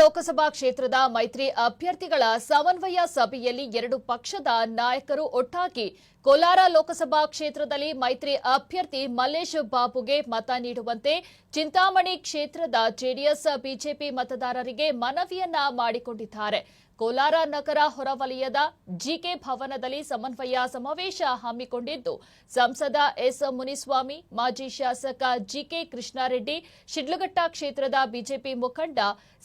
ಲೋಕಸಭಾ ಕ್ಷೇತ್ರದ ಮೈತ್ರಿ ಅಭ್ಯರ್ಥಿಗಳ ಸಮನ್ವಯ ಸಭೆಯಲ್ಲಿ ಎರಡು ಪಕ್ಷದ ನಾಯಕರು ಒಟ್ಟಾಗಿ ಕೋಲಾರ ಲೋಕಸಭಾ ಕ್ಷೇತ್ರದಲ್ಲಿ ಮೈತ್ರಿ ಅಭ್ಯರ್ಥಿ ಮಲ್ಲೇಶ್ ಬಾಬುಗೆ ಮತ ನೀಡುವಂತೆ ಚಿಂತಾಮಣಿ ಕ್ಷೇತ್ರದ ಜೆಡಿಎಸ್, ಬಿಜೆಪಿ ಮತದಾರರಿಗೆ ಮನವಿಯನ್ನ ಮಾಡಿಕೊಂಡಿದ್ದಾರೆ. ಕೋಲಾರ ನಗರ ಹೊರವಲಯದ ಜಿಕೆ ಭವನದಲ್ಲಿ ಸಮನ್ವಯ ಸಮಾವೇಶ ಹಮ್ಮಿಕೊಂಡಿದ್ದು, ಸಂಸದ ಎಸ್ ಮುನಿಸ್ವಾಮಿ, ಮಾಜಿ ಶಾಸಕ ಜಿಕೆ ಕೃಷ್ಣಾರೆಡ್ಡಿ, ಶಿಡ್ಲಘಟ್ಟ ಕ್ಷೇತ್ರದ ಬಿಜೆಪಿ ಮುಖಂಡ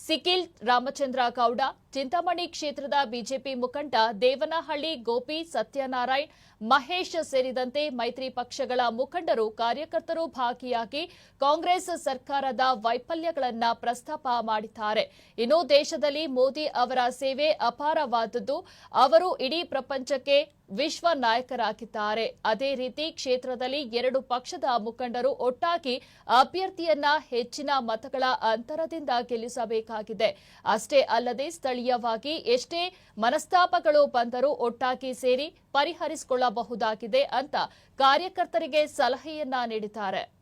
ಸಿಕಿಲ್ ರಾಮಚಂದ್ರ ಗೌಡ ಚಿಂತಾಮಣಿ ಕ್ಷೇತ್ರದ ಬಿಜೆಪಿ ಮುಖಂಡ ದೇವನಹಳ್ಳಿ ಗೋಪಿ ಸತ್ಯನಾರಾಯಣ್, ಮಹೇಶ್ ಸೇರಿದಂತೆ ಮೈತ್ರಿ ಪಕ್ಷಗಳ ಮುಖಂಡರು, ಕಾರ್ಯಕರ್ತರು ಭಾಗಿಯಾಗಿ ಕಾಂಗ್ರೆಸ್ ಸರ್ಕಾರದ ವೈಫಲ್ಯಗಳನ್ನು ಪ್ರಸ್ತಾಪ ಮಾಡಿದ್ದಾರೆ. ಇನ್ನು ದೇಶದಲ್ಲಿ ಮೋದಿ ಅವರ ಸೇವೆ ಅಪಾರವಾದದ್ದು. ಅವರು ಇಡೀ ಪ್ರಪಂಚಕ್ಕೆ ವಿಶ್ವ ನಾಯಕರಾಗಿದ್ದಾರೆ. ಅದೇ ರೀತಿ ಕ್ಷೇತ್ರದಲ್ಲಿ ಎರಡು ಪಕ್ಷದ ಮುಖಂಡರು ಒಟ್ಟಾಗಿ ಅಭ್ಯರ್ಥಿಯನ್ನ ಹೆಚ್ಚಿನ ಮತಗಳ ಅಂತರದಿಂದ ಗೆಲ್ಲಿಸಬೇಕಾಗಿದೆ. ಅಷ್ಟೇ ಅಲ್ಲದೆ ಸ್ಥಳೀಯವಾಗಿ ಎಷ್ಟೇ ಮನಸ್ತಾಪಗಳು ಬಂದರೂ ಒಟ್ಟಾಗಿ ಸೇರಿ ಪರಿಹರಿಸಿಕೊಳ್ಳಬಹುದಾಗಿದೆ ಅಂತ ಕಾರ್ಯಕರ್ತರಿಗೆ ಸಲಹೆಯನ್ನ ನೀಡಿದ್ದಾರೆ.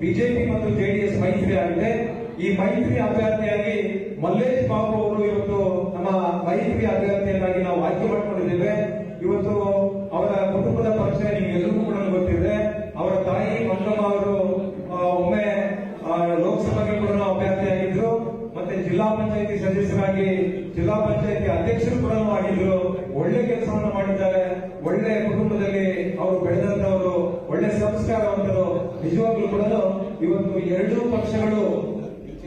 ಬಿಜೆಪಿ ಮತ್ತು ಜೆಡಿಎಸ್ ಮೈತ್ರಿ ಆಗಿದೆ. ಈ ಮೈತ್ರಿ ಅಭ್ಯರ್ಥಿಯಾಗಿ ಮಲ್ಲೇಶ್ ಬಾಬು ಅವರು ಇವತ್ತು ನಮ್ಮ ಮೈತ್ರಿ ಅಭ್ಯರ್ಥಿಯನ್ನಾಗಿ ನಾವು ಆಯ್ಕೆ ಮಾಡಿಕೊಂಡಿದ್ದೇವೆ. ಇವತ್ತು ಅವರ ಕುಟುಂಬದ ಪರಿಚಯ ನಿಮಗೆಲ್ಲರಿಗೂ ಕೂಡ ಗೊತ್ತಿದೆ. ಅವರ ತಾಯಿ ಮಂಗಮ್ಮ ಅವರು ಒಮ್ಮೆ ಲೋಕಸಭೆಗೆ ಕೂಡ ಅಭ್ಯರ್ಥಿಯಾಗಿದ್ರು. ಮತ್ತೆ ಜಿಲ್ಲಾ ಪಂಚಾಯತಿ ಸದಸ್ಯರಾಗಿ ಜಿಲ್ಲಾ ಪಂಚಾಯತಿ ಅಧ್ಯಕ್ಷರು ಕೂಡ ಆಗಿದ್ರು. ಒಳ್ಳೆ ಕೆಲಸವನ್ನು ಮಾಡಿದ್ದಾರೆ. ಒಳ್ಳೆ ಕುಟುಂಬದಲ್ಲಿ ಅವರು ಬೆಳೆದಂತವರು ಒಳ್ಳೆ ಸಂಸ್ಕಾರವಂತರು ನಿಜವಾಗ್ಲೂ ಕೂಡ ಇವತ್ತು ಎರಡೂ ಪಕ್ಷಗಳು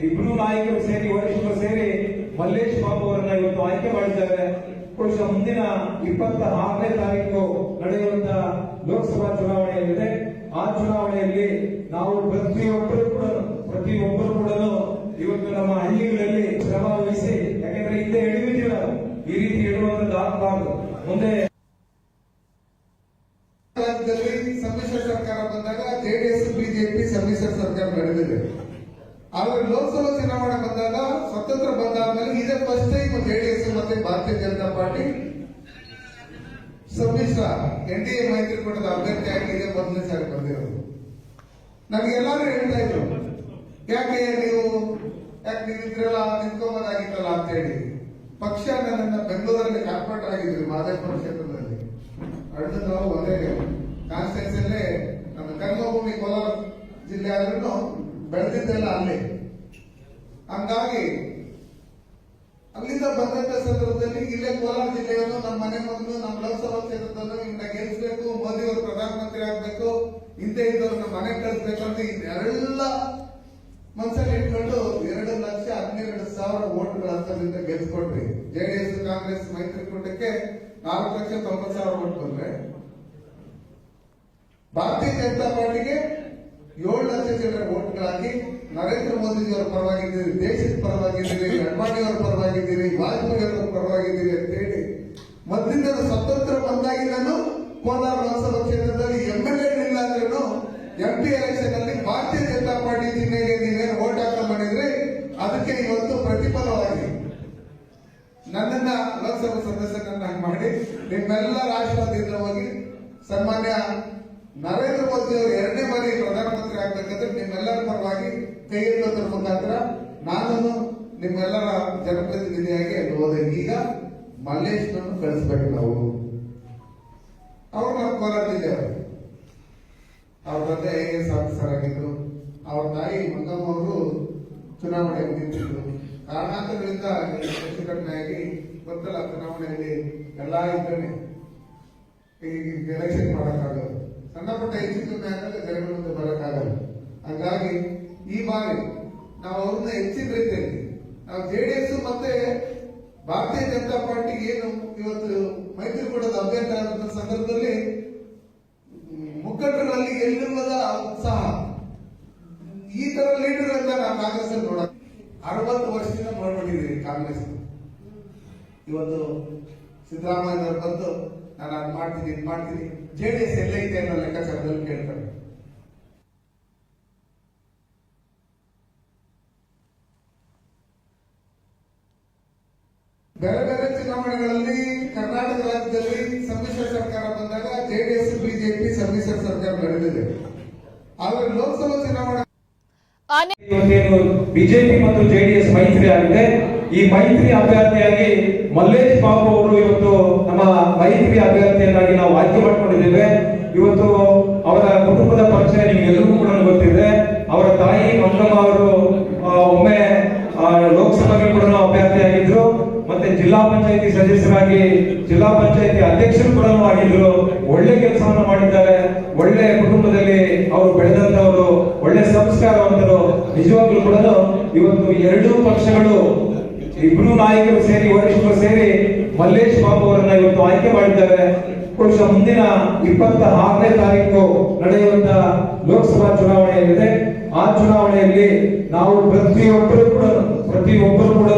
ಇಬ್ರು ನಾಯಕರು ಸೇರಿ, ವರಿಷ್ಠರು ಸೇರಿ ಮಲ್ಲೇಶ್ ಬಾಬು ಅವರನ್ನ ಇವತ್ತು ಆಯ್ಕೆ ಮಾಡಿದ್ದಾರೆ. ಬಹುಶಃ ಮುಂದಿನ ಇಪ್ಪತ್ತ ಆರನೇ ತಾರೀಕು ನಡೆಯುವಂತ ಲೋಕಸಭಾ ಚುನಾವಣೆಯಲ್ಲಿದೆ. ಆ ಚುನಾವಣೆಯಲ್ಲಿ ನಾವು ಪ್ರತಿಯೊಬ್ಬರು ಕೂಡ ಪ್ರತಿಯೊಬ್ಬರು ಕೂಡ ಇವತ್ತು ನಮ್ಮ ಹಳ್ಳಿಗಳಲ್ಲಿ ಶ್ರಮ ವಹಿಸಿ, ಯಾಕೆಂದ್ರೆ ಹಿಂದೆ ನಾವು. ಈ ರೀತಿ ಎಳುವಂತದ್ದು ಆಗಬಾರದು. ಮುಂದೆ ಲೋಕಸಭಾ ಚುನಾವಣೆ ಬಂದಾಗ ಸ್ವತಂತ್ರ ಬಂದಾದ್ಮೇಲೆ ಇದೇ ಫಸ್ಟ್ ಟೈಮ್ ಜೆಡಿಎಸ್ ಮತ್ತೆ ಭಾರತೀಯ ಜನತಾ ಪಾರ್ಟಿ ಸಮ್ಮಿಶ್ರ ಎನ್ ಡಿ ಎ ಮೈತ್ರಿಕೂಟದ ಅಭ್ಯರ್ಥಿಯಾಗಿ ಇದೇ ಮೊದಲನೇ ಸಾರಿ ಬಂದಿರೋದು. ನಮಗೆಲ್ಲಾರು ಹೇಳ್ತಾ ಇದ್ರು, ಯಾಕೆ ನೀವು ಯಾಕೆ ನೀವು ಇದ್ರೆಲ್ಲ ನಿಂತ್ಕೋಬೋದಾಗಿತ್ತಲ್ಲ ಅಂತ ಹೇಳಿ. ಪಕ್ಷ ನನ್ನ ಬೆಂಗಳೂರಲ್ಲಿ ಕಾರ್ಪೊರೇಟರ್ ಆಗಿದ್ರು ಮಾದೇಶ್ವರ ಕ್ಷೇತ್ರದಲ್ಲಿ. ಅಡ್ದು ನಾವು ಒಂದೇ ಕಾನ್ಸ್ಟಿಟ್ಯೂನ್ಸ್ ಅಲ್ಲೇ ನಮ್ಮ ಕರ್ಮಭೂಮಿ ಕೋಲಾರ ಜಿಲ್ಲೆ ಆದ್ರೂ ಬೆಳೆದಿದ್ದೆಲ್ಲ ಅಲ್ಲಿ. ಹಂಗಾಗಿ ಅಲ್ಲಿಂದ ಬಂದಂತ ಸಂದರ್ಭದಲ್ಲಿ ಇಲ್ಲೇ ಕೋಲಾರ ಜಿಲ್ಲೆಯನ್ನು ನಮ್ಮ ಮನೆ ಮಗನು ನಮ್ಮ ಲೋಕಸಭಾ ಕ್ಷೇತ್ರದಲ್ಲೂ ಇವನ್ನ ಗೆಲ್ಲಿಸಬೇಕು ಮೋದಿ ಅವರು ಪ್ರಧಾನಮಂತ್ರಿ ಆಗ್ಬೇಕು, ಹಿಂದೆ ಇದ್ದವ್ರನ್ನ ಮನೆ ಕಳಿಸ್ಬೇಕು ಅಂತ ಇದೆಲ್ಲ ಮನಸ್ಸಲ್ಲಿ ಇಟ್ಕೊಂಡು ಎರಡು ಲಕ್ಷ ಹನ್ನೆರಡು ಸಾವಿರ ಓಟ್ಗಳ ಅಂತರದಿಂದ ಡಿ ಎಸ್, ಕಾಂಗ್ರೆಸ್, ಮೈತ್ರಿಕೂಟಕ್ಕೆ ನಾಲ್ಕು ಲಕ್ಷ ತೊಂಬತ್ತು ಸಾವಿರ ಓಟ್ ಬಂದ್ರೆ ಭಾರತೀಯ ಜನತಾ ಪಾರ್ಟಿಗೆ ಏಳು ಲಕ್ಷ ಜನರ ಓಟ್ಗಳಾಗಿ ನರೇಂದ್ರ ಮೋದಿಜಿಯವರ ಪರವಾಗಿದ್ದೀರಿ, ದೇಶದ ಪರವಾಗಿದ್ದೀರಿ ಅಡ್ವಾಣಿಯವರ ಪರವಾಗಿದ್ದೀರಿ ವಾಜಪೇಯಿ ಅವರ ಪರವಾಗಿದ್ದೀರಿ ಅಂತ ಹೇಳಿ ಮೊದಲಿಂದ ಸ್ವತಂತ್ರ ಬಂದಾಗಿಂದನು ಕೋಲಾರ ಲೋಕಸಭಾ ಕ್ಷೇತ್ರದಲ್ಲಿ ಎಂ ಎಲ್ ಎ ಇಲ್ಲ ಅಂದ್ರೂ ಎಂ ಪಿ ಎಲೆಕ್ಷನ್ ಅಲ್ಲಿ ಭಾರತೀಯ ಜನತಾ ಪಾರ್ಟಿ ಜಿಲ್ಲೆಗೆ ನೀವೇನು ಓಟ್ ಹಾಕ ಮಾಡಿದ್ರಿ ಅದಕ್ಕೆ ಇವತ್ತು ಪ್ರತಿಫಲವಾಗಿ ನನ್ನನ್ನ ಲೋಕಸಭಾ ಸದಸ್ಯರನ್ನಾಗಿ ಮಾಡಿ ನಿಮ್ಮೆಲ್ಲರ ಆಶೀರ್ವಾದದಿಂದ ಹೋಗಿ ಸನ್ಮಾನ್ಯ ನರೇಂದ್ರ ಮೋದಿ ಅವರು ಎರಡನೇ ಬಾರಿ ಪ್ರಧಾನಮಂತ್ರಿ ಆಗ್ಬೇಕಂದ್ರೆ ನಿಮ್ಮೆಲ್ಲರ ಪರವಾಗಿ ಕೈ ಮುಖಾಂತರ ನಾನು ನಿಮ್ಮೆಲ್ಲರ ಜನಪ್ರತಿನಿಧಿಯಾಗಿ ಅಲ್ಲಿ ಹೋದೆ. ಈಗ ಮಲ್ಲೇಶ್ನನ್ನು ಕಳಿಸ್ಬೇಕು ನಾವು. ಅವರು ನಮ್ಮ ಕೋಲಾರ ಅವ್ರ ತಂದೆ ಐ ಎಸ್ ಆಫೀಸರ್ ಆಗಿದ್ರು ಅವ್ರ ತಾಯಿ ಮಂಗಮ್ಮ ಅವರು ಚುನಾವಣೆಗೆ ನಿಂತಿದ್ರು. ಕಾರಣಾಂತರಗಳಿಂದ ಆಗಿ ಗೊತ್ತಲ್ಲ, ಚುನಾವಣೆಯಲ್ಲಿ ಎಲ್ಲ ಇದ್ದಾನೆ ಈಗ ಎಲೆಕ್ಷನ್ ಮಾಡಕ್ಕಾಗಲ್ಲ ಸಣ್ಣ ಪುಟ್ಟ ಹೆಚ್ಚು ಕಮ್ಮಿ ಮುಂದೆ ಬರಕ್ಕಾಗಲ್ಲ. ಹಾಗಾಗಿ ಈ ಬಾರಿ ನಾವು ಅವ್ರನ್ನ ಹೆಚ್ಚಿನ ರೀತಿಯಲ್ಲಿ, ನಾವು ಎಸ್ ಮತ್ತೆ ಭಾರತೀಯ ಜನತಾ ಪಾರ್ಟಿ ಏನು ಇವತ್ತು ಮೈತ್ರಿಕೂಟದ ಅಭ್ಯರ್ಥಿ ಆದಂತ ಸಂದರ್ಭದಲ್ಲಿ ಮುಖಂಡರಲ್ಲಿ ಎಲ್ಲಿರುವುದ ಉತ್ಸಾಹ ಈ ತರ ಅಂತ ನಾವು ಕಾಂಗ್ರೆಸ್ ನೋಡ ಅರವತ್ತು ವರ್ಷದಿಂದ ನೋಡ್ಬಿಟ್ಟಿದ್ದೀವಿ ಕಾಂಗ್ರೆಸ್. ಇವತ್ತು ಸಿದ್ದರಾಮಯ್ಯ ಬಂದು ನಾನು ಅದ್ ಮಾಡ್ತೀನಿ ಇದು ಮಾಡ್ತೀನಿ ಜೆಡಿಎಸ್ ಎಲ್ಲೈತೆ ಅನ್ನೋ ಲೆಕ್ಕಾಚಾರದಲ್ಲಿ ಕೇಳ್ತಾರೆ. ಬೇರೆ ಬೇರೆ ಚುನಾವಣೆಗಳಲ್ಲಿ ಕರ್ನಾಟಕ ರಾಜ್ಯದಲ್ಲಿ ಸಮ್ಮಿಶ್ರ ಸರ್ಕಾರ ಬಂದಾಗ ಜೆಡಿಎಸ್ ಬಿಜೆಪಿ ಸಮ್ಮಿಶ್ರ ಸರ್ಕಾರ ನಡೆದಿದೆ. ಆದರೆ ಲೋಕಸಭಾ ಚುನಾವಣೆ ಅನೆ ಬಿಜೆಪಿ ಮತ್ತು ಜೆಡಿಎಸ್ ಮೈತ್ರಿ ಆಗಿದೆ. ಈ ಮೈತ್ರಿ ಅಭ್ಯರ್ಥಿಯಾಗಿ ಮಲ್ಲೇಶ್ ಬಾಬು ಅವರು ಇವತ್ತು ನಮ್ಮ ಮೈತ್ರಿ ಅಭ್ಯರ್ಥಿಯನ್ನಾಗಿ ನಾವು ಆಯ್ಕೆ ಮಾಡಿಕೊಂಡಿದ್ದೇವೆ. ಇವತ್ತು ಅವರ ಕುಟುಂಬದ ಪರಿಚಯ ನಿಮ್ಗೆಲ್ಲರಿಗೂ ಕೂಡ ಗೊತ್ತಿದೆ. ಅವರ ತಾಯಿ ಮಂಗಮ್ಮ ಅವರು ಒಮ್ಮೆ ಲೋಕಸಭೆಗೆ ಕೂಡ ಅಭ್ಯರ್ಥಿಯಾಗಿದ್ರು. ಮತ್ತೆ ಜಿಲ್ಲಾ ಪಂಚಾಯತಿ ಸದಸ್ಯರಾಗಿ ಜಿಲ್ಲಾ ಪಂಚಾಯತಿ ಅಧ್ಯಕ್ಷರು ಕೂಡ ಆಗಿದ್ರು. ಒಳ್ಳೆ ಕೆಲಸವನ್ನು ಮಾಡಿದ್ದಾರೆ. ಒಳ್ಳೆ ಕುಟುಂಬದಲ್ಲಿ ಅವರು ಬೆಳೆದಂತವರು ಒಳ್ಳೆ ಸಂಸ್ಕಾರವಂತರು. ನಿಜವಾಗ್ಲೂ ಕೂಡ ಇವತ್ತು ಎರಡೂ ಪಕ್ಷಗಳು ಇಬ್ರು ನಾಯಕರು ಸೇರಿ, ವರಿಷ್ಠರು ಸೇರಿ ಮಲ್ಲೇಶ್ ಬಾಬು ಅವರನ್ನ ಇವತ್ತು ಆಯ್ಕೆ ಮಾಡಿದ್ದಾರೆ. ಬಹುಶಃ ಮುಂದಿನ ಇಪ್ಪತ್ತ ಆರನೇ ತಾರೀಕು ನಡೆಯುವಂತ ಲೋಕಸಭಾ ಚುನಾವಣೆ ಆ ಚುನಾವಣೆಯಲ್ಲಿ ನಾವು ಪ್ರತಿಯೊಬ್ಬರು ಕೂಡ ಪ್ರತಿಯೊಬ್ಬರು ಕೂಡ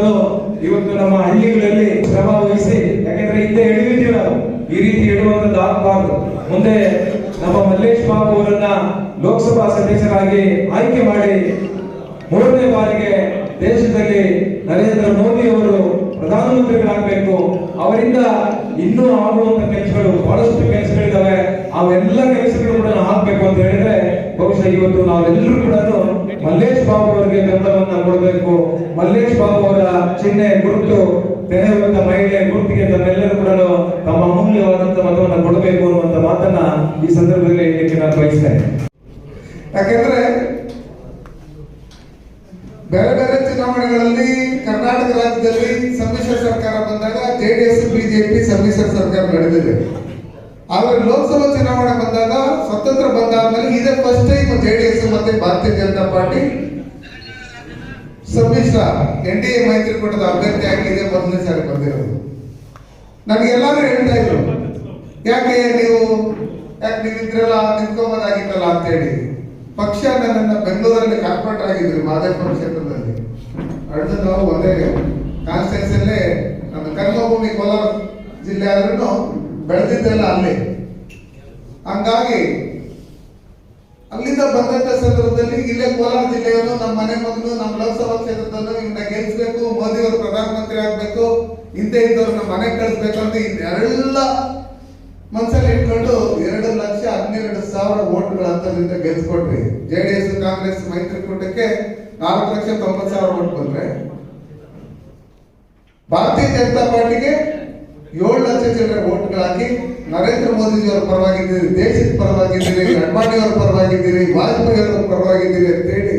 ಇವತ್ತು ನಮ್ಮ ಹಳ್ಳಿಗಳಲ್ಲಿ ಶ್ರಮ ವಹಿಸಿ, ಯಾಕಂದ್ರೆ ಹಿಂದೆ ಎಳೆಯುತ್ತೀವಿ ನಾವು. ಈ ರೀತಿ ಎಡುವಂತದ್ದು ಆಗಬಾರ್ದು. ಮುಂದೆ ನಮ್ಮ ಮಲ್ಲೇಶ್ ಬಾಬು ಅವರನ್ನ ಲೋಕಸಭಾ ಸದಸ್ಯರಾಗಿ ಆಯ್ಕೆ ಮಾಡಿ ಮೂರನೇ ಬಾರಿಗೆ ದೇಶದಲ್ಲಿ ನರೇಂದ್ರ ಮೋದಿ ಅವರು ಪ್ರಧಾನಮಂತ್ರಿಗಳಾಗಬೇಕು. ಅವರಿಂದ ಇನ್ನೂ ಆಗುವಂತ ಕೆಲಸಗಳು, ಬಹಳಷ್ಟು ಕೆಲಸಗಳಿದ್ದಾವೆ ಅವೆಲ್ಲ ಕೆಲಸಗಳು ಕೂಡ ಹಾಕ್ಬೇಕು ಅಂತ ಹೇಳಿದ್ರೆ, ಬಹುಶಃ ಇವತ್ತು ನಾವೆಲ್ಲರೂ ಕೂಡ ಮಲ್ಲೇಶ್ ಬಾಬು ಅವರಿಗೆ ಬೆಂಬಲವನ್ನ ಕೊಡಬೇಕು. ಮಲ್ಲೇಶ್ ಬಾಬು ಅವರ ಚಿಹ್ನೆ, ಗುರುತು, ತೆರೆಯುವಂತ ಮಹಿಳೆ, ಗುರುತಿಗೆ ತಮ್ಮೆಲ್ಲರೂ ಕೂಡ ತಮ್ಮ ಅಮೂಲ್ಯವಾದಂತ ಮತವನ್ನ ಕೊಡಬೇಕು ಅನ್ನುವಂತ ಮಾತನ್ನ ಈ ಸಂದರ್ಭದಲ್ಲಿ ಹೇಳಲಿಕ್ಕೆ ನಾನು ಬಯಸ್ತೇನೆ. ಯಾಕೆಂದ್ರೆ ಬೇರೆ ಬೇರೆ ಚುನಾವಣೆಗಳಲ್ಲಿ ಕರ್ನಾಟಕ ರಾಜ್ಯದಲ್ಲಿ ಸಮ್ಮಿಶ್ರ ಸರ್ಕಾರ ಬಂದಾಗ ಜೆಡಿಎಸ್, ಬಿಜೆಪಿ ಸಮ್ಮಿಶ್ರ ಸರ್ಕಾರ ನಡೆದಿದೆ. ಆದ್ರೆ ಲೋಕಸಭಾ ಚುನಾವಣೆ ಬಂದಾಗ ಸ್ವತಂತ್ರ ಬಂದಾದ್ಮೇಲೆ ಇದೇ ಫಸ್ಟ್ ಟೈಮ್ ಜೆಡಿಎಸ್ ಮತ್ತೆ ಭಾರತೀಯ ಜನತಾ ಪಾರ್ಟಿ ಸಮ್ಮಿಶ್ರ ಎನ್ ಡಿ ಎ ಮೈತ್ರಿಕೂಟದ ಅಭ್ಯರ್ಥಿಯಾಗಿ ಇದೇ ಮೊದಲನೇ ಸಾರಿ ಬಂದಿರೋದು. ನನಗೆಲ್ಲಾರು ಹೇಳ್ತಾ ಇದ್ರು. ಯಾಕೆ ನೀವು ಯಾಕೆ ನೀವಿದ್ರಲ್ಲ ಅಂತ ಹೇಳಿ ಪಕ್ಷ ನನ್ನ ಬೆಂಗಳೂರಲ್ಲಿ ಕಾರ್ಪೊರೇಟರ್ ಆಗಿದ್ರು, ಮಾದೇಶ್ವರ ಕ್ಷೇತ್ರದಲ್ಲಿ. ಅಡ್ದು ನಾವು ಒಂದೇ ಕಾನ್ಸ್ಟಿಟ್ಯೂನ್ಸಿಯಲ್ಲೇ ನಮ್ಮ ಕರ್ಮಭೂಮಿ ಕೋಲಾರ ಜಿಲ್ಲೆ ಆದ್ರೂ ಬೆಳೆದಿದ್ದೆಲ್ಲ ಅಲ್ಲಿ. ಹಂಗಾಗಿ, ಅಲ್ಲಿಂದ ಬಂದಂತ ಸಂದರ್ಭದಲ್ಲಿ ಇಲ್ಲೇ ಕೋಲಾರ ಜಿಲ್ಲೆಯನ್ನು ನಮ್ಮ ಮನೆ ಮಗನು ನಮ್ಮ ಲೋಕಸಭಾ ಕ್ಷೇತ್ರದಲ್ಲೂ ಇವನ್ನ ಗೆಲ್ಸ್ಬೇಕು, ಮೋದಿಯವರು ಪ್ರಧಾನಮಂತ್ರಿ ಆಗ್ಬೇಕು, ಹಿಂದೆ ಇದ್ದವ್ರನ್ನ ಮನೆಗೆ ಕಳಿಸ್ಬೇಕು ಅಂತ ಇದೆಲ್ಲ ಮನ್ಸಲ್ಲಿ ಇಟ್ಕೊಂಡು ಎರಡು ಲಕ್ಷ ಹನ್ನೆರಡು ಸಾವಿರ ಓಟ್ಗಳ ಅಂತರದಿಂದ ಗೆಲ್ಸ್ಕೊಟ್ರಿ ಜೆಡಿಎಸ್ ಕಾಂಗ್ರೆಸ್, ಮೈತ್ರಿಕೂಟಕ್ಕೆ ನಾಲ್ಕು ಲಕ್ಷ ತೊಂಬತ್ತು ಸಾವಿರ ಓಟ್ ಬಂದ್ರೆ. ಭಾರತೀಯ ಜನತಾ ಪಾರ್ಟಿಗೆ ಏಳು ಲಕ್ಷ ಜನರ ಓಟ್ಗಳಾಕಿ ನರೇಂದ್ರ ಮೋದಿಜಿಯವರ ಪರವಾಗಿದ್ದೀರಿ, ದೇಶದ ಪರವಾಗಿದ್ದೀರಿ ಅಡ್ವಾಣಿಯವರ ಪರವಾಗಿದ್ದೀರಿ ವಾಜಪೇಯಿ ಅವರ ಪರವಾಗಿದ್ದೀರಿ ಅಂತ ಹೇಳಿ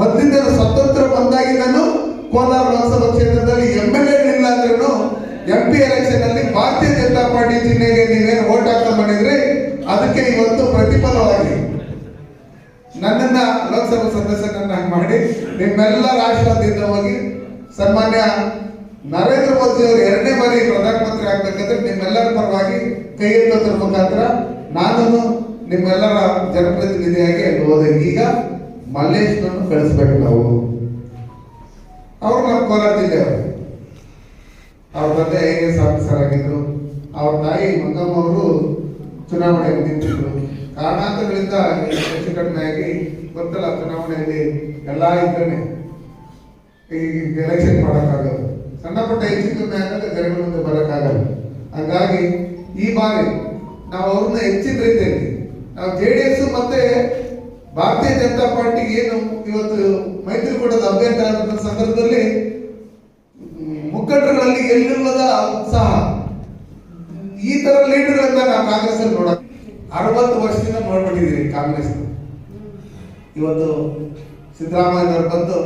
ಮತ್ತಿಂದ ಸ್ವತಂತ್ರ ಬಂದಾಗಿಂದನು ಕೋಲಾರ ಲೋಕಸಭಾ ಕ್ಷೇತ್ರದಲ್ಲಿ ಎಂ ಎಲ್ ಎ ಇಲ್ಲ ಅಂದ್ರೂ ಎಂ ಪಿ ಎಲೆಕ್ಷನ್ ಅಲ್ಲಿ ಭಾರತೀಯ ಜನತಾ ಪಾರ್ಟಿ ಚಿಹ್ನೆಗೆ ನೀವೇನು ಓಟ್ ಹಾಕ ಮಾಡಿದ್ರಿ? ಅದಕ್ಕೆ ಇವತ್ತು ಪ್ರತಿಫಲವಾಗಿ ನನ್ನನ್ನ ಲೋಕಸಭಾ ಸದಸ್ಯನನ್ನಾಗಿ ಮಾಡಿ ನಿಮ್ಮೆಲ್ಲ ಆಶೀರ್ವಾದದಿಂದ ಹೋಗಿ ಸನ್ಮಾನ್ಯ ನರೇಂದ್ರ ಮೋದಿ ಅವರು ಎರಡನೇ ಬಾರಿ ಪ್ರಧಾನಮಂತ್ರಿ ಆಗ್ಬೇಕಂದ್ರೆ ನಿಮ್ಮೆಲ್ಲರ ಪರವಾಗಿ ಕೈ ಎತ್ತೋದ್ರ ಮುಖಾಂತರ ನಾನು ನಿಮ್ಮೆಲ್ಲರ ಜನಪ್ರತಿನಿಧಿಯಾಗಿ ಹೋದೆ. ಈಗ ಮಲ್ಲೇಶ್ನನ್ನು ಕಳಿಸ್ಬೇಕು ನಾವು. ಅವ್ರು ನಮ್ಮ ಕೋಲಾರ ಜಿಲ್ಲೆಯವರು. ಅವ್ರ ತಂದೆ ಐ ಎಸ್ ಆಫೀಸರ್ ಆಗಿದ್ರು ಅವ್ರ ತಾಯಿ ಮಂಗಮ್ಮ ಅವರು ಚುನಾವಣೆಯಲ್ಲಿ ನಿಂತಿದ್ರು. ಕಾರಣಾಂತರಗಳಿಂದ ಹೆಚ್ಚು ಕಡಿಮೆ ಆಗಿ ಗೊತ್ತಲ್ಲ, ಚುನಾವಣೆಯಲ್ಲಿ ಎಲ್ಲ ಇದ್ರೆ ಈಗ ಎಲೆಕ್ಷನ್ ಮಾಡೋಕ್ಕಾಗಲ್ಲ. ಸಣ್ಣ ಪುಟ್ಟ ಹೆಚ್ಚು ಕಡಿಮೆ ಆಗಲ್ಲ ಜನಗಳ ಮುಂದೆ ಬರೋಕ್ಕಾಗಲ್ಲ. ಹಂಗಾಗಿ ಈ ಬಾರಿ ನಾವು ಅವ್ರನ್ನ ಹೆಚ್ಚಿನ ರೀತಿಯಲ್ಲಿ, ನಾವು ಜೆ ಡಿ ಎಸ್ ಮತ್ತೆ ಭಾರತೀಯ ಜನತಾ ಪಾರ್ಟಿಗೆ ಏನು ಇವತ್ತು ಮೈತ್ರಿಕೂಟದ ಅಭ್ಯರ್ಥಿ ಆದಂತ ಸಂದರ್ಭದಲ್ಲಿ ಹ್ಮ್, ಮುಖಂಡರುಗಳಲ್ಲಿ ಎಲ್ಲಿಲ್ಲದ ಉತ್ಸಾಹ. ಈ ತರ ಲೀಡರ್ಗಳನ್ನ ನಾವು ಕಾಂಗ್ರೆಸ್ ಅಲ್ಲಿ ನೋಡ ಅರವತ್ತು ವರ್ಷದಿಂದ ನೋಡ್ಬಿಟ್ಟಿದ್ದೀರಿ ಕಾಂಗ್ರೆಸ್ ಇವತ್ತು ಸಿದ್ದರಾಮಯ್ಯನವ್ರು ಬಂದು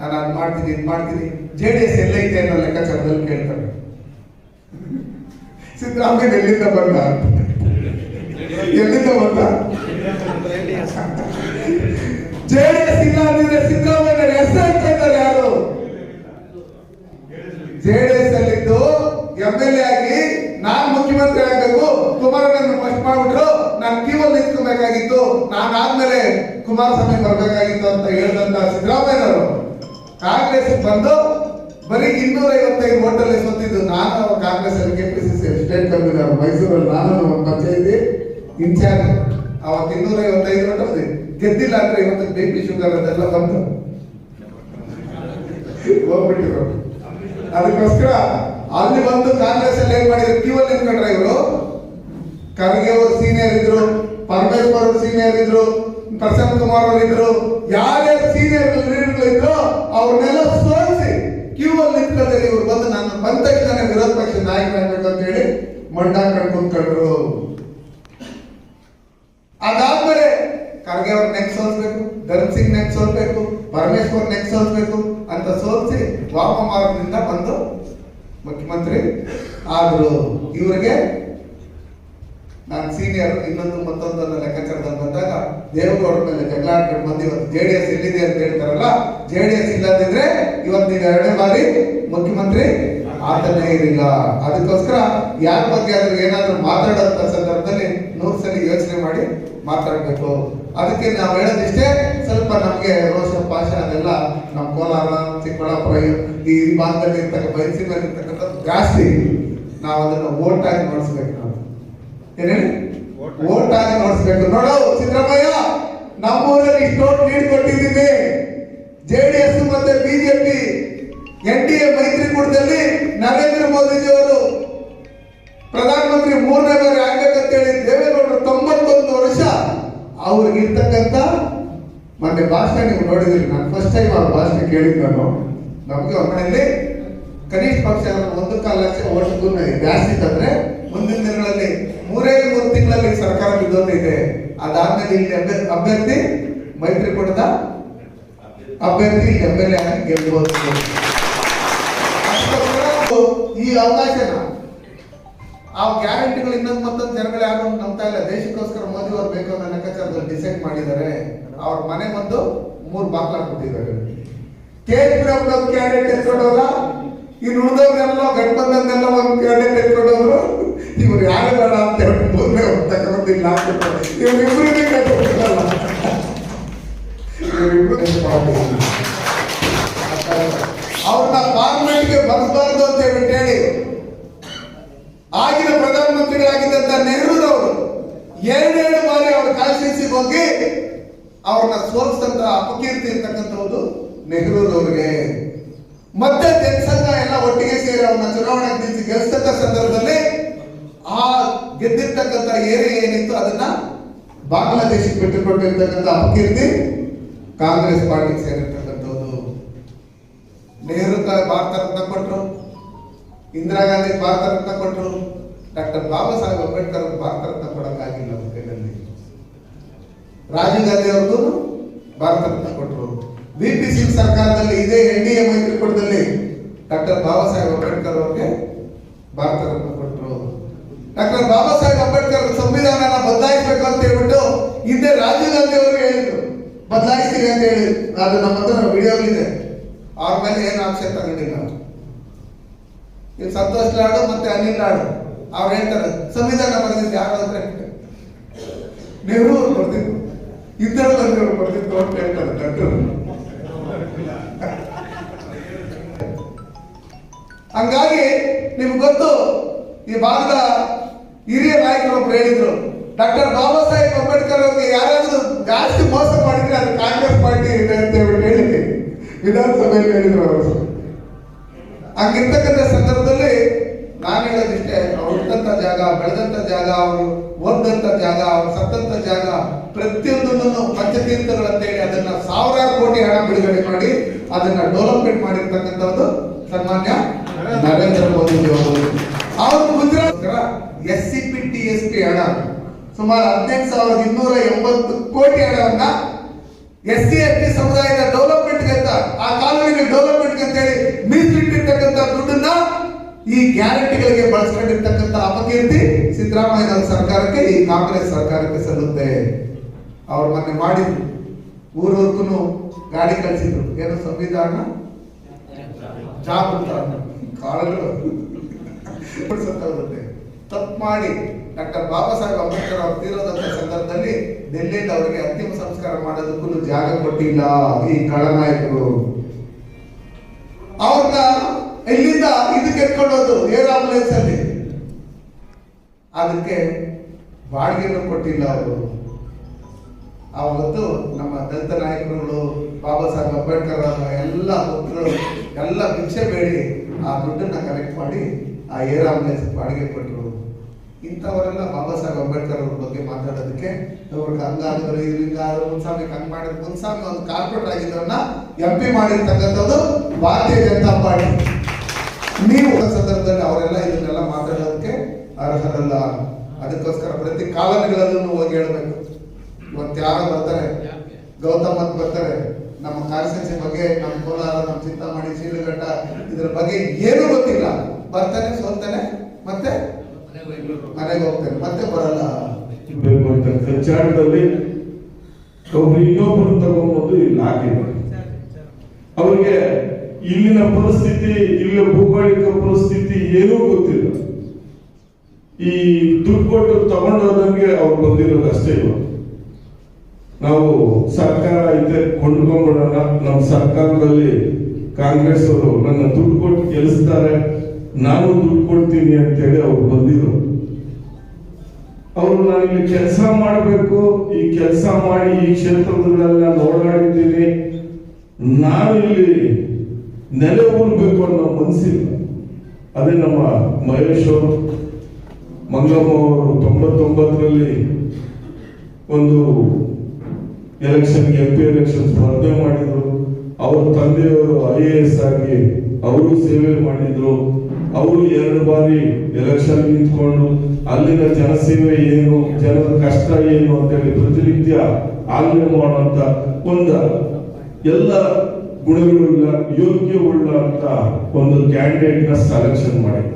ನಾನು ಅದ್ ಮಾಡ್ತೀನಿ ಇದು ಮಾಡ್ತೀನಿ. ಜೆ ಡಿ ಎಸ್ ಎಲ್ಲೈತೆ ಅನ್ನೋ ಲೆಕ್ಕಾಚಾರದಲ್ಲಿ ಕೇಳ್ತಾರೆ. ಸಿದ್ದರಾಮಯ್ಯ ಎಲ್ಲಿಂದ ಬಂದ? ಎಲ್ಲಿಂದ ಬಂದ? ಜೆ ಡಿ ಎಸ್ ಇಲ್ಲ ಅಂದ್ರೆ ಸಿದ್ದರಾಮಯ್ಯ ಹೆಸರು ಇಟ್ಕೊಂಡಾರೆ ಯಾರು ಜೆಡಿಎಸ್ ಅಲ್ಲಿದ್ದು ಎಂ ಎಲ್ ಎ ಆಗಿ ನಾನ್ ಮುಖ್ಯಮಂತ್ರಿ ಆಗಬೇಕು. ಕುಮಾರಣ್ಣನ ಫಸ್ಟ್ ಮಾಡ್ಬಿಟ್ರು. ನಾನು ಕ್ಯೂವಲ್ಲಿ ನಿಂತ್ಕೋಬೇಕಾಗಿತ್ತು. ನಾನು ಆದ್ಮೇಲೆ ಕುಮಾರಸ್ವಾಮಿ ಬರ್ಬೇಕಾಗಿತ್ತು ಅಂತ ಹೇಳಿದಂತ ಸಿದ್ದರಾಮಯ್ಯನವರು. ಕಾಂಗ್ರೆಸ್ ಬಂದು ಬರೀ ಇನ್ನೂರ ಐವತ್ತೈದು ಓಟಲ್ಲಿ ಸೋತಿದ್ದು ನಾನು ಕಾಂಗ್ರೆಸ್ ಅಲ್ಲಿ ಕೆಪಿಸಿಸಿ ಸ್ಟೇಟ್ ಕನ್ವೀನರ್ ಮೈಸೂರಲ್ಲಿ ನಾನು ಪಂಚಾಯತಿ ಇನ್ಚಾರ್ಜ್. ಅವತ್ತು ಇನ್ನೂರ ಐವತ್ತೈದು ಓಟಲ್ಲಿ ಗೆದ್ದಿಲ್ಲ ಅಂದ್ರೆ ಇವತ್ತು ಬಿ ಪಿ ಶುಗರ್ ಅದೆಲ್ಲ ಬಂತು. ಹೋಗ್ಬಿಟ್ಟಿರೋ ಅದಕ್ಕೋಸ್ಕರ ಅಲ್ಲಿ ಬಂದು ಕಾಂಗ್ರೆಸ್ ಅಲ್ಲಿ ಏನ್ ಮಾಡಿದ್ರು? ಕ್ಯೂ ಅಲ್ಲಿ ನಿಂತ್ಕೊಂಡ್ರೆ ಇವರು. ಖರ್ಗೆ ಅವರು ಸೀನಿಯರ್ ಇದ್ರು, ಪರಮೇಶ್ವರ್ ಅವರು ಸೀನಿಯರ್ ಇದ್ರು, ಪ್ರಸನ್ನ ಕುಮಾರ್ ಅವರು ಇದ್ರು ಯಾರ್ಯಾರು ಸೀನಿಯರ್ ಲೀಡರ್ಗಳು ಇದ್ರು ಅವ್ರನ್ನೆಲ್ಲ ಸೋಲಿಸಿ ಕ್ಯೂ ಅಲ್ಲಿ ನಿಂತ್ಕೊಂಡ್ರೆ ಇವ್ರು ಬಂದು ನಾನು ಬಂದ ತಕ್ಷಣ ವಿರೋಧ ಪಕ್ಷದ ನಾಯಕರಾಗಬೇಕು ಅಂತ ಹೇಳಿ ಮಂಡಾಕೊಂಡು ಕುಂತ್ಕೊಂಡ್ರು. ಅದಾದ್ಮೇಲೆ ಖರ್ಗೆ ಅವ್ರ ನೆಕ್ ಸೋಲ್ಸ್ಬೇಕು, ಧರ್ಮ್ ಸಿಂಗ್ ನೆಕ್ ಸೋಲ್ಬೇಕು ಪರಮೇಶ್ವರ್ ನೆಕ್ ಸೋಲ್ಸ್ಬೇಕು. ಅಂತ ಸೋಲ್ಸಿ ವಾಮ ಮಾರ್ಗದಿಂದ ಬಂದು ಮುಖ್ಯಮಂತ್ರಿ ಆದರು ಇವರಿಗೆ ನಾನು ಸೀನಿಯರ್ ಇನ್ನೊಂದು ಮತ್ತೊಂದನ್ನು ಲೆಕ್ಕಾಚಾರದಲ್ಲಿ ಬಂದಾಗ ದೇವೇಗೌಡರ ಮೇಲೆ ಜಗಳ ಆಡ್ಕೊಂಡು ಬಂದು ಇವತ್ತು ಜೆ ಡಿ ಎಸ್ ಎಲ್ಲಿದೆ ಅಂತ ಹೇಳ್ತಾರಲ್ಲ, ಜೆ ಡಿ ಎಸ್ ಇಲ್ಲದಿದ್ರೆ ಇವತ್ತು ನೀವು ಎರಡನೇ ಬಾರಿ ಮುಖ್ಯಮಂತ್ರಿ ಆತನೇ ಇರಲಿಲ್ಲ. ಅದಕ್ಕೋಸ್ಕರ ಯಾರ ಬಗ್ಗೆ ಆದ್ರೂ ಏನಾದ್ರೂ ಮಾತಾಡೋಂಥ ಸಂದರ್ಭದಲ್ಲಿ ನೂರು ಸಲ ಯೋಚನೆ ಮಾಡಿ ಮಾತಾಡಬೇಕು. ಅದಕ್ಕೆ ನಾವು ಹೇಳೋದಿಷ್ಟೇ ಸ್ವಲ್ಪ ನಮಗೆ ರೋಷ ಪಾಶ ಅದೆಲ್ಲ ನಮ್ಮ ಕೋಲಾರ ಚಿಕ್ಕಬಳ್ಳಾಪುರ ಈ ಭಾಗದಲ್ಲಿ ಇರ್ತಕ್ಕ ಬಯಸಿನಲ್ಲಿ ಇರ್ತಕ್ಕಂಥದ್ದು ಜಾಸ್ತಿ ನಾವು ಅದನ್ನು ಓಟ್ ಆಗಿ ನೋಡಿಸ್ಬೇಕು ನಾವು. ಏನೇಳಿ ಓಟ್ ಆಗಿ ನೋಡಿಸ್ಬೇಕು. ನೋಡು ಸಿದ್ದರಾಮಯ್ಯ ನಮ್ಮೂರಲ್ಲಿ ಇಷ್ಟೊಂದು ನೀಡ್ ಕೊಟ್ಟಿದ್ದೀನಿ ಜೆಡಿಎಸ್ ಮತ್ತೆ ಬಿಜೆಪಿ ಎನ್ ಡಿ ಎ ಮೈತ್ರಿಕೂಟದಲ್ಲಿ ನರೇಂದ್ರ ಮೋದಿಜಿ ಅವರು ಪ್ರಧಾನಮಂತ್ರಿ ಮೂರನೇ ಬಾರಿ ಆಗ್ಬೇಕಂತೇಳಿ ದೇವೇಗೌಡರು ತೊಂಬತ್ತೊಂದು ವರ್ಷ ಅವ್ರಿಗೆ ಇರ್ತಕ್ಕಂಥ ಮೊನ್ನೆ ಭಾಷಣ ನೀವು ನೋಡಿದ್ರಿ, ನಾನು ಫಸ್ಟ್ ಟೈಮ್ ಅವ್ರ ಭಾಷಣ ಕೇಳಿದ್ ನಾನು ನಮಗೆ ಒಮ್ಮನೆಯಲ್ಲಿ ಕನಿಷ್ಠ ಪಕ್ಷ ಒಂದು ಕಾಲ ಲಕ್ಷ ಜಾಸ್ತಿ ತಂದ್ರೆ ಮುಂದಿನ ದಿನಗಳಲ್ಲಿ ಮೂರೇ ಮೂರು ತಿಂಗಳಲ್ಲಿ ಸರ್ಕಾರ ಇದೆ ಅದಾದ್ಮೇಲೆ ಇಲ್ಲಿ ಅಭ್ಯ- ಅಭ್ಯರ್ಥಿ ಮೈತ್ರಿಕೂಟದ ಅಭ್ಯರ್ಥಿ ಎಂ ಎಲ್ ಎ ಗೆಲ್ಬಹುದು ಈ ಅವಕಾಶನ ಆ ಗ್ಯಾರಂಟಿಗಳು ಇನ್ನೊಂದು ಮತ್ತೊಂದು ಜನಗಳು ಯಾರು ನಂಬ್ತಾ ಇಲ್ಲ. ದೇಶಕ್ಕೋಸ್ಕರ ಮೋದಿ ಅವ್ರು ಬೇಕು ಅನ್ನೋ ಲೆಕ್ಕಾಚಾರದಲ್ಲಿ ಡಿಸೈಡ್ ಮಾಡಿದ್ದಾರೆ. ಅವ್ರ ಮನೆ ಬಂದು ಮೂರು ಬಾಕ್ಲ ಕೊಟ್ಟಿದ್ದಾರೆ ಕೆ ಎಚ್ ಒಂದು ಕ್ಯಾಂಡಿಡೇಟ್ ಎತ್ಕೊಂಡವ್ರ ಇನ್ನು ಉಳಿದವ್ರೆಲ್ಲ ಗಠಬಂಧನ್ನೆಲ್ಲ ಒಂದು ಕ್ಯಾಂಡಿಡೇಟ್ ಎತ್ಕೊಂಡವ್ರು ಇವ್ರು ಯಾರು ಬೇಡ ಅಂತ ಹೇಳಿ ಮೊದಲೇ ತಗೊಂಡಿಲ್ಲ ಇವ್ರಿಬ್ರಿಗೆ ಕಟ್ಟಿಲ್ಲ ಅವ್ರನ್ನ ಪಾರ್ಲಿಮೆಂಟ್ಗೆ ಬರಬಾರ್ದು ಅಂತ ಹೇಳಿ. ಆಗಿನ ಪ್ರಧಾನಮಂತ್ರಿಗಳಾಗಿದ್ದಂತ ನೆಹರೂರವರು ಎರಡೆರಡು ಬಾರಿ ಅವರ ಕಾನ್ಸ್ಟಿಟ್ಯೂನ್ಸಿಗೆ ಹೋಗಿ ಅವ್ರನ್ನ ಸೋಲಿಸಿದಂತ ಅಪಕೀರ್ತಿ ಇರ್ತಕ್ಕಂಥದ್ದು ನೆಹರೂರವರಿಗೆ. ಮತ್ತೆ ಜನಸಂಘ ಎಲ್ಲ ಒಟ್ಟಿಗೆ ಸೇರಿ ಅವ್ರನ್ನ ಚುನಾವಣೆ ನಿಲ್ಲಿಸಿ ಗೆಲ್ಸ್ತಕ್ಕ ಸಂದರ್ಭದಲ್ಲಿ ಆ ಗೆದ್ದಿರ್ತಕ್ಕಂಥ ಏರಿಯಾ ಏನಿತ್ತು ಅದನ್ನ ಬಾಂಗ್ಲಾದೇಶಕ್ಕೆ ಬಿಟ್ಟುಕೊಟ್ಟಿರ್ತಕ್ಕಂಥ ಅಪಕೀರ್ತಿ ಕಾಂಗ್ರೆಸ್ ಪಾರ್ಟಿಗೆ ಸೇರಿರ್ತಕ್ಕಂಥದ್ದು. ನೆಹರು ಭಾರತ ರತ್ನ ಕೊಟ್ಟರು ಇಂದಿರಾ ಗಾಂಧಿ ಭಾರತ ರತ್ನ ಕೊಟ್ಟರು, ಡಾಕ್ಟರ್ ಬಾಬಾ ಸಾಹೇಬ್ ಅಂಬೇಡ್ಕರ್ ಅವರು ಭಾರತ ರತ್ನ ಕೊಡಕ್ಕಾಗಿಲ್ಲ ಅವ್ರ ಕೈನಲ್ಲಿ ರಾಜೀವ್ ಗಾಂಧಿ ಅವ್ರದ್ದು ಭಾರತ ರತ್ನ ಕೊಟ್ಟರು. ವಿ ಪಿ ಸಿಂಗ್ ಸರ್ಕಾರದಲ್ಲಿ ಇದೇ ಎನ್ ಡಿ ಎ ಮೈತ್ರಿಕೂಟದಲ್ಲಿ ಡಾಕ್ಟರ್ ಬಾಬಾ ಸಾಹೇಬ್ ಅಂಬೇಡ್ಕರ್ ಅವ್ರಿಗೆ ಭಾರತ ರತ್ನ ಕೊಟ್ಟರು. ಡಾಕ್ಟರ್ ಬಾಬಾ ಸಾಹೇಬ್ ಅಂಬೇಡ್ಕರ್ ಸಂವಿಧಾನ ಬದಲಾಯಿಸಬೇಕು ಅಂತ ಹೇಳ್ಬಿಟ್ಟು ಹಿಂದೆ ರಾಜೀವ್ ಗಾಂಧಿ ಅವರು ಹೇಳಿದ್ರು. ಬದಲಾಯಿಸ್ತೀವಿ ಅಂತ ಹೇಳಿ. ಅದು ನಮ್ಮ ಹತ್ರ ವಿಡಿಯೋಗಳಿದೆ ಅವ್ರ ಮೇಲೆ ಏನು ಆಕ್ಷೇಪ ತಗೊಂಡಿಲ್ಲ. ಇಲ್ಲಿ ಸಂತೋಷ್ ಲಾಡು ಮತ್ತೆ ಅನಿಲ್ ಲಾಡು ಅವ್ರು ಹೇಳ್ತಾರೆ, ಸಂವಿಧಾನ ಬರೆದಿದ್ದು ಯಾರು ಅಂದ್ರೆ ನೆಹರು ಅವ್ರು ಬರ್ತಿದ್ರು ಇಂದಿರಾ ಗಾಂಧಿ ಅವರು ಬರ್ತಿದ್ರು ಅಂತ ಹೇಳ್ತಾರೆ ಡಾಕ್ಟರ್ ಹಂಗಾಗಿ ನಿಮ್ಗೆ ಗೊತ್ತು, ಈ ಭಾಗದ ಹಿರಿಯ ನಾಯಕರು ಒಬ್ರು ಹೇಳಿದ್ರು, ಡಾಕ್ಟರ್ ಬಾಬಾ ಸಾಹೇಬ್ ಅಂಬೇಡ್ಕರ್ ಅವ್ರಿಗೆ ಯಾರಾದ್ರೂ ಜಾಸ್ತಿ ಮೋಸ ಮಾಡಿದ್ರೆ ಅದು ಕಾಂಗ್ರೆಸ್ ಪಾರ್ಟಿ ಇದೆ ಅಂತ ಹೇಳಿ ಹೇಳಿದ್ದೆ. ವಿಧಾನಸಭೆಯಲ್ಲಿ ಹೇಳಿದ್ರು ಅವರು. ಹಂಗಿರ್ತಕ್ಕಂಥ ಸಂದರ್ಭದಲ್ಲಿ ನಾನು ಹೇಳೋದಿಷ್ಟೇ, ಅವ್ರು ಹುಟ್ಟಂತ ಜಾಗ, ಬೆಳೆದಂತ ಜಾಗ, ಅವರು ಓದಂತ ಜಾಗ, ಅವ್ರು ಸತ್ತಂತ ಜಾಗ, ಪ್ರತಿಯೊಂದನ್ನು ಪಂಚತೀರ್ಥಗಳಂತೇಳಿ ಅದನ್ನ ಸಾವಿರಾರು ಕೋಟಿ ಹಣ ಬಿಡುಗಡೆ ಮಾಡಿ ಅದನ್ನ ಡೆವಲಪ್ಮೆಂಟ್ ಮಾಡಿರ್ತಕ್ಕಂಥದ್ದು ಸನ್ಮಾನ್ಯ ನರೇಂದ್ರ ಮೋದಿ ಅವರು. ಅವರು Gujarat S C P T S P ಹಣ, ಸುಮಾರು ಹದಿನೆಂಟು ಸಾವಿರದ ಇನ್ನೂರ ಎಂಬತ್ತು ಕೋಟಿ ಹಣವನ್ನ ಎಸ್ ಸಿ ಎಸ್ ಟಿ ಸಮುದಾಯದ ಡೆವಲಪ್ಮೆಂಟ್ ಅಂತ, ಆ ಕಾಲೋನಿಗೆ ಡೆವಲಪ್ಮೆಂಟ್ ಅಂತ ಹೇಳಿ ಈ ಗ್ಯಾರಂಟಿಗಳಿಗೆ ಬಳಸ್ಕೊಂಡಿರ್ತಕ್ಕಂಥ ಅಪಕೀರ್ತಿ ಸಿದ್ದರಾಮಯ್ಯ ಸರ್ಕಾರಕ್ಕೆ, ಈ ಕಾಂಗ್ರೆಸ್ ಸರ್ಕಾರಕ್ಕೆ ಸಲ್ಲುತ್ತೆ. ಅವ್ರು ಮೊನ್ನೆ ಮಾಡಿದ್ರು. ಊರವರ್ಗು ಗಾಡಿ ಕಳಿಸಿದ್ರು. ಏನು ಸಂವಿಧಾನ? ಜಾಬ್ ಸತ್ತೋಗುತ್ತೆ. ತಪ್ಪು ಮಾಡಿ ಡಾಕ್ಟರ್ ಬಾಬಾ ಸಾಹೇಬ್ ಅಂಬೇಡ್ಕರ್ ಅವರು ತೀರೋದಂತ ಸಂದರ್ಭದಲ್ಲಿ ಡೆಲ್ಲಿಯಲ್ಲಿ ಅವರಿಗೆ ಅಂತಿಮ ಸಂಸ್ಕಾರ ಮಾಡೋದಕ್ಕೂ ಜಾಗ ಕೊಟ್ಟಿಲ್ಲ ಈ ಕಳನಾಯಕರು ಅವ್ರನ್ನ ಇಲ್ಲಿಂದ ಇದಕ್ಕೆ ಎತ್ಕೊಂಡೋದು ಏರ್ ಆಂಬುಲೆನ್ಸ್ ಅಲ್ಲಿ ಅದಕ್ಕೆ ಬಾಡಿಗೆನೂ ಕೊಟ್ಟಿಲ್ಲ ಅವರು. ಅವತ್ತು ನಮ್ಮ ದಲಿತ ನಾಯಕರುಗಳು, ಬಾಬಾ ಸಾಹೇಬ್ ಅಂಬೇಡ್ಕರ್ ಅವರ ಎಲ್ಲ ಭಕ್ತರು, ಎಲ್ಲ ಭಿಕ್ಷೆ ಬೇಡಿ, ಆ ದುಡ್ಡನ್ನ ಕಲೆಕ್ಟ್ ಮಾಡಿ ಆ ಏರ್ ಆಂಬುಲೆನ್ಸ್ ಬಾಡಿಗೆ ಕೊಟ್ಟರು. ಇಂಥವರೆಲ್ಲ ಬಾಬಾ ಸಾಹೇಬ್ ಅಂಬೇಡ್ಕರ್ ಅವ್ರ ಬಗ್ಗೆ ಮಾತಾಡೋದಕ್ಕೆ ಅವ್ರಿಗೆ ಹಂಗಾದ್ರು ಇವ್ರಿಂದ ಮುನ್ಸ್ವಾಮಿ ಹಂಗ್ ಮಾಡಿದ್ರು ಮುನ್ಸ್ವಾಮಿ ಒಂದು ಕಾರ್ಪೊರೇಟ್ ಆಗಿದ್ದವನ್ನ ಎಂ ಪಿ ಮಾಡಿರ್ತಕ್ಕಂಥದ್ದು ಭಾರತೀಯ ಜನತಾ ಪಾರ್ಟಿ. ನೀವು ಆ ಸಂದರ್ಭದಲ್ಲಿ ಅವರೆಲ್ಲ ಇದನ್ನೆಲ್ಲ ಮಾತಾಡೋದಕ್ಕೆ ಅರ್ಹರಲ್ಲ. ಅದಕ್ಕೋಸ್ಕರ ಪ್ರತಿ ಕಾಲನಿಗಳಲ್ಲೂ ಹೋಗಿ ಹೇಳ್ಬೇಕು. ಇವತ್ತು ಯಾರು ಬರ್ತಾರೆ ಗೌತಮ್ ಅಂತ ಬರ್ತಾರೆ ನಮ್ಮ ಕಾನ್ಸ್ಟೆನ್ಸಿ ಬಗ್ಗೆ ನಮ್ಮ ಕೋಲಾರ ನಮ್ಮ ಚಿಂತಾಮಣಿ ಶೀಲಘಟ್ಟ ಇದ್ರ ಬಗ್ಗೆ ಏನೂ ಗೊತ್ತಿಲ್ಲ. ಬರ್ತಾನೆ ಸೋಲ್ತಾನೆ ಮತ್ತೆ ಮನೆಗೆ ಹೋಗ್ತಾನೆ ಮತ್ತೆ ಬರಲ್ಲ. ಬೇಕು ಅಂತ ಕಚ್ಚಾಟದಲ್ಲಿ ಒಬ್ರು ಇನ್ನೊಬ್ರು ತಗೊಂಡ್ಬಂದು ಇಲ್ಲಿ ಹಾಕಿದ್ರು ಅವ್ರಿಗೆ ಇಲ್ಲಿನ ಪರಿಸ್ಥಿತಿ ಇಲ್ಲಿ ಭೌಗೋಳಿಕ ಪರಿಸ್ಥಿತಿ ಏನೂ ಗೊತ್ತಿಲ್ಲ. ಈ ದುಡ್ಡು ಕೊಟ್ಟು ತಗೊಂಡೋದಂಗೆ ಅವ್ರು ಬಂದಿರೋದು ಅಷ್ಟೇ ಇವತ್ತು ನಾವು ಸರ್ಕಾರ ಐತೆ ಕೊಂಡ್ಕೊಂಡ್ಬಿಡೋಣ ನಮ್ಮ ಸರ್ಕಾರದಲ್ಲಿ ಕಾಂಗ್ರೆಸ್ ಅವರು ನನ್ನ ದುಡ್ಡು ಕೊಟ್ಟು ಗೆಲ್ಲಿಸ್ತಾರೆ. ನಾನು ದುಡ್ಡು ಕೊಡ್ತೀನಿ ಅಂತೇಳಿ ಅವ್ರು ಬಂದಿದ್ರು. ಅವರು ನಾನಿಲ್ಲಿ ಕೆಲಸ ಮಾಡಬೇಕು. ಈ ಕೆಲಸ ಮಾಡಿ ಈ ಕ್ಷೇತ್ರದಲ್ಲಿ ನಾನು ಓಡಾಡಿದ್ದೀನಿ. ನಾನು ಇಲ್ಲಿ ನೆಲೆ ಊರ್ಬೇಕು ಅನ್ನೋ ಮನಸ್ಸಿಲ್ಲ ಅದೇ ನಮ್ಮ ಮಹೇಶ್ ಅವರು, ಮಂಗಮ್ಮ ಅವರು ತೊಂಬತ್ತೊಂಬತ್ತರಲ್ಲಿ ಒಂದು ಎಲೆಕ್ಷನ್ ಎಂ ಪಿ ಎಲೆಕ್ಷನ್ ಸ್ಪರ್ಧೆ ಮಾಡಿದ್ರು. ಅವ್ರ ತಂದೆಯವರು ಐ ಎ ಎಸ್ ಆಗಿ ಅವರು ಸೇವೆ ಮಾಡಿದ್ರು. ಅವರು ಎರಡು ಬಾರಿ ಎಲೆಕ್ಷನ್ ನಿಂತ್ಕೊಂಡು ಅಲ್ಲಿನ ಜನಸೇವೆ ಏನು, ಜನರ ಕಷ್ಟ ಏನು ಅಂತೇಳಿ ಪ್ರತಿನಿತ್ಯ ಆಲೋಚನೆ ಮಾಡುವಂತ ಒಂದು ಎಲ್ಲ ಗುಣಗಳುಳ್ಳ ಯೋಗ್ಯವುಳ್ಳ ಅಂತ ಒಂದು ಕ್ಯಾಂಡಿಡೇಟ್ನ ಸೆಲೆಕ್ಷನ್ ಮಾಡಿದ್ದಾರೆ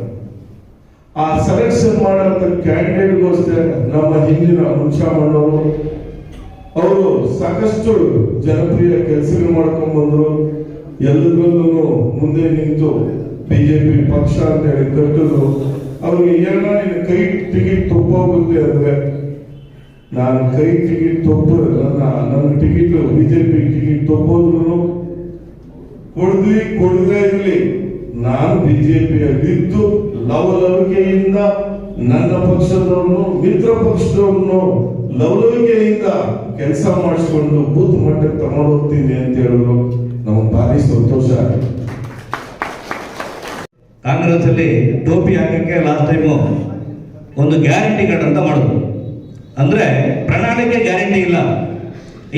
ಆ ಸೆಲೆಕ್ಷನ್ ಮಾಡೋಂಥ ಕ್ಯಾಂಡಿಡೇಟ್ಗೋಸ್ಕರ ನಮ್ಮ ಹಿಂದಿನ ಮುನ್ಷಾಮಣ್ಣವರು ಅವರು ಸಾಕಷ್ಟು ಜನಪ್ರಿಯ ಕೆಲಸಗಳು ಮಾಡ್ಕೊಂಡ್ ಬಂದ್ರು. ಎಲ್ಲದರಲ್ಲೂ ಮುಂದೆ ನಿಂತು ಬಿಜೆಪಿ ಪಕ್ಷ ಅಂತ ಹೇಳಿ ಕಟ್ಟಿದ್ರು. ಅವ್ರಿಗೆ ನಿನ್ನ ಕೈ ಟಿಕೆಟ್ ತಪ್ಪೋಗುತ್ತೆ ಅಂದ್ರೆ? ನಾನು ಕೈ ಟಿಕೆಟ್ ತುಪ್ಪ ನನ್ನ ಟಿಕೆಟ್ ಬಿಜೆಪಿ ಟಿಕೆಟ್ ತಪ್ಪೋದ್ರು ಕೊಡ್ಲಿ ಕೊಡದೇ ಇರಲಿ. ನಾನು ಬಿಜೆಪಿಯಲ್ಲಿದ್ದು ಲವಲವಿಕೆಯಿಂದ ನನ್ನ ಪಕ್ಷದವ್ರನ್ನು, ಮಿತ್ರ ಪಕ್ಷದವ್ರನ್ನು ಲವಲವಿಕೆಯಿಂದ ಕೆಲಸ ಮಾಡಿಸ್ಕೊಂಡು ಬೂತ್ ಮಟ್ಟಕ್ಕೆ ತಗೊಂಡು ಹೋಗ್ತೀನಿ ಅಂತ ಹೇಳಿದ್ರು ನಮಗೆ ಭಾರಿ ಸಂತೋಷ. ಕಾಂಗ್ರೆಸ್ ಅಲ್ಲಿ ಟೋಪಿ ಹಾಕಕ್ಕೆ ಲಾಸ್ಟ್ ಟೈಮು ಒಂದು ಗ್ಯಾರಂಟಿ ಕಾರ್ಡ್ ಅಂತ ಮಾಡೋದು ಅಂದ್ರೆ ಪ್ರಣಾಳಿಕೆ ಗ್ಯಾರಂಟಿ ಇಲ್ಲ.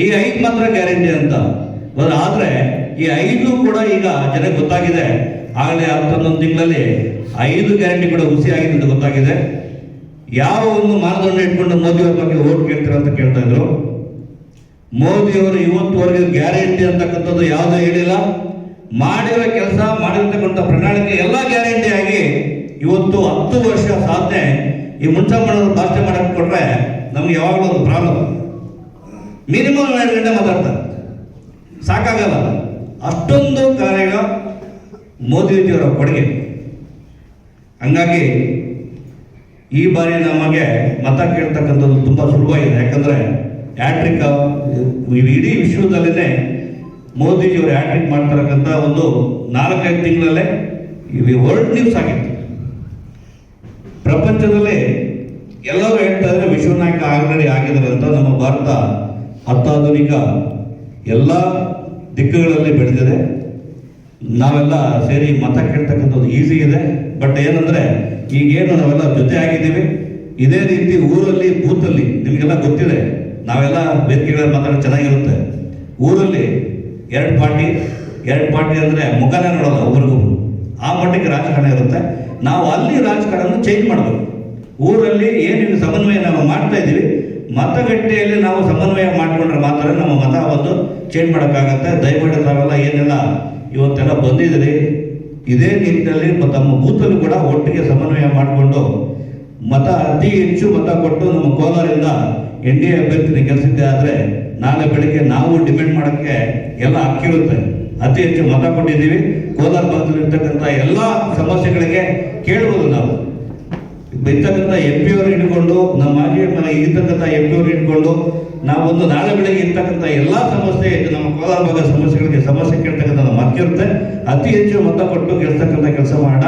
ಈ ಐದು ಮಾತ್ರ ಗ್ಯಾರಂಟಿ ಅಂತ. ಆದ್ರೆ ಈ ಐದು ಕೂಡ ಈಗ ಜನಕ್ಕೆ ಗೊತ್ತಾಗಿದೆ. ಆಗಲೇ ಹತ್ತೊಂದೊಂದು ತಿಂಗಳಲ್ಲಿ ಐದು ಗ್ಯಾರಂಟಿ ಕೂಡ ಹುಸಿ ಆಗಿದೆ ಅಂತ ಗೊತ್ತಾಗಿದೆ. ಯಾವ ಒಂದು ಮಾನದಂಡ ಇಟ್ಕೊಂಡು ಅವರ ಬಗ್ಗೆ ಓಟ್ ಕೇಳ್ತೀರ ಅಂತ ಕೇಳ್ತಾ ಇದ್ರು. ಮೋದಿಯವರು ಇವತ್ತುವರೆಗೆ ಗ್ಯಾರಂಟಿ ಅಂತಕ್ಕಂಥದ್ದು ಯಾವುದೂ ಹೇಳಿಲ್ಲ. ಮಾಡಿರೋ ಕೆಲಸ ಮಾಡಿರ್ತಕ್ಕಂಥ ಪ್ರಣಾಳಿಕೆ ಎಲ್ಲ ಗ್ಯಾರಂಟಿ ಆಗಿ ಇವತ್ತು ಹತ್ತು ವರ್ಷ ಸಾಧನೆ ಈ ಮುಂಚೆ ಮುಂಚಮ್ಮನವರು ಭಾಷೆ ಮಾಡಕ್ಕೆ ಕೊಟ್ರೆ ನಮ್ಗೆ ಯಾವಾಗಲೂ ಒಂದು ಪ್ರಾಬ್ಲಮ್. ಮಿನಿಮಮ್ ಎರಡು ಗಂಟೆ ಮಾತಾಡ್ತಾರೆ. ಸಾಕಾಗಲ್ಲ. ಅಷ್ಟೊಂದು ಕಾರ್ಯ ಮೋದಿಜಿಯವರ ಕೊಡುಗೆ. ಹಂಗಾಗಿ ಈ ಬಾರಿ ನಮಗೆ ಮತ ಕೇಳ್ತಕ್ಕಂಥದ್ದು ತುಂಬ ಸುಲಭವಾಗಿದೆ. ಯಾಕಂದರೆ ಹ್ಯಾಟ್ರಿಕ್ ಇಡೀ ವಿಶ್ವದಲ್ಲೇ ಮೋದಿಜಿಯವರು ಹ್ಯಾಟ್ರಿಕ್ ಮಾಡ್ತಿರಕ್ಕಂಥ ಒಂದು ನಾಲ್ಕೈದು ತಿಂಗಳಲ್ಲೇ ಇವಿ ವರ್ಲ್ಡ್ ನ್ಯೂಸ್ ಆಗಿತ್ತು. ಪ್ರಪಂಚದಲ್ಲಿ ಎಲ್ಲರೂ ಹೇಳ್ತಾ ಇದ್ರೆ ವಿಶ್ವನಾಯಕ ಆಲ್ರೆಡಿ ಆಗಿದ್ದಾರೆ ಅಂತ ನಮ್ಮ ಭಾರತ ಅತ್ಯಾಧುನಿಕ ಎಲ್ಲ ದಿಕ್ಕುಗಳಲ್ಲಿ ಬೆಳೆದಿದೆ. ನಾವೆಲ್ಲ ಸೇರಿ ಮತ ಕೇಳ್ತಕ್ಕಂಥದ್ದು ಈಸಿ ಇದೆ. ಬಟ್ ಏನಂದ್ರೆ, ಈಗೇನು ನಾವೆಲ್ಲ ಜೊತೆ ಆಗಿದ್ದೀವಿ. ಇದೇ ರೀತಿ ಊರಲ್ಲಿ, ಬೂತಲ್ಲಿ, ನಿಮಗೆಲ್ಲ ಗೊತ್ತಿದೆ, ನಾವೆಲ್ಲ ವೇದಿಕೆಗಳಲ್ಲಿ ಮಾತಾಡೋದು ಚೆನ್ನಾಗಿರುತ್ತೆ. ಊರಲ್ಲಿ ಎರಡು ಪಾರ್ಟಿ ಎರಡು ಪಾರ್ಟಿ ಅಂದರೆ ಮುಖನೇ ನೋಡೋಲ್ಲ ಒಬ್ರಿಗೊಬ್ರು ಆ ಮಟ್ಟಿಗೆ ರಾಜಕಾರಣ ಇರುತ್ತೆ. ನಾವು ಅಲ್ಲಿ ರಾಜಕಾರಣ ಚೇಂಜ್ ಮಾಡಬೇಕು. ಊರಲ್ಲಿ ಏನೇನು ಸಮನ್ವಯ ನಾವು ಮಾಡ್ತಾ ಇದ್ದೀವಿ. ಮತಗಟ್ಟೆಯಲ್ಲಿ ನಾವು ಸಮನ್ವಯ ಮಾಡಿಕೊಂಡ್ರೆ ಮಾತ್ರ ಚೇಂಜ್ ಮಾಡೋಕ್ಕಾಗತ್ತೆ? ದಯಮಾಡಿ ತಾವೆಲ್ಲ ಏನೆಲ್ಲ ಇವತ್ತೆಲ್ಲ ಬಂದಿದ್ದೀರಿ, ಇದೇ ನಿಟ್ಟಿನಲ್ಲಿ ತಮ್ಮ ಬೂತಲ್ಲೂ ಕೂಡ ಒಟ್ಟಿಗೆ ಸಮನ್ವಯ ಮಾಡಿಕೊಂಡು ಮತ ಅತಿ ಹೆಚ್ಚು ಮತ ಕೊಟ್ಟು ನಮ್ಮ ಕೋಲಾರಿಂದ ಎನ್ ಡಿ ಎ ಅಭ್ಯರ್ಥಿನ ಗೆಲ್ಲಿಸಿದ್ದೆ ಆದರೆ ನಾಳೆ ಬೆಳಿಗ್ಗೆ ನಾವು ಡಿಪೆಂಡ್ ಮಾಡೋಕ್ಕೆ ಎಲ್ಲ ಹಕ್ಕಿರುತ್ತೆ ಅತಿ ಹೆಚ್ಚು ಮತ ಕೊಟ್ಟಿದ್ದೀವಿ. ಕೋಲಾರ ಭಾಗದಲ್ಲಿರ್ತಕ್ಕಂಥ ಎಲ್ಲ ಸಮಸ್ಯೆಗಳಿಗೆ ಕೇಳ್ಬೋದು ನಾವು. ಇರ್ತಕ್ಕಂಥ ಎಂ ಪಿ ಅವರು ಹಿಡ್ಕೊಂಡು, ನಮ್ಮ ಮಾಜಿ ಇರ್ತಕ್ಕಂಥ ಎಂ ಪಿ ಅವರು ಹಿಡ್ಕೊಂಡು ನಾವೊಂದು ನಾಳೆ ಬೆಳಗ್ಗೆ ಇರ್ತಕ್ಕಂಥ ಎಲ್ಲ ಸಮಸ್ಯೆ ನಮ್ಮ ಕೋಲಾರ ಭಾಗದ ಸಮಸ್ಯೆಗಳಿಗೆ ಸಮಸ್ಯೆ ಕೇಳ್ತಕ್ಕಂಥ ಹಕ್ಕಿರುತ್ತೆ ಅತಿ ಹೆಚ್ಚು ಮತ ಕೊಟ್ಟು ಗೆಲ್ತಕ್ಕಂಥ ಕೆಲಸ ಮಾಡೋಣ.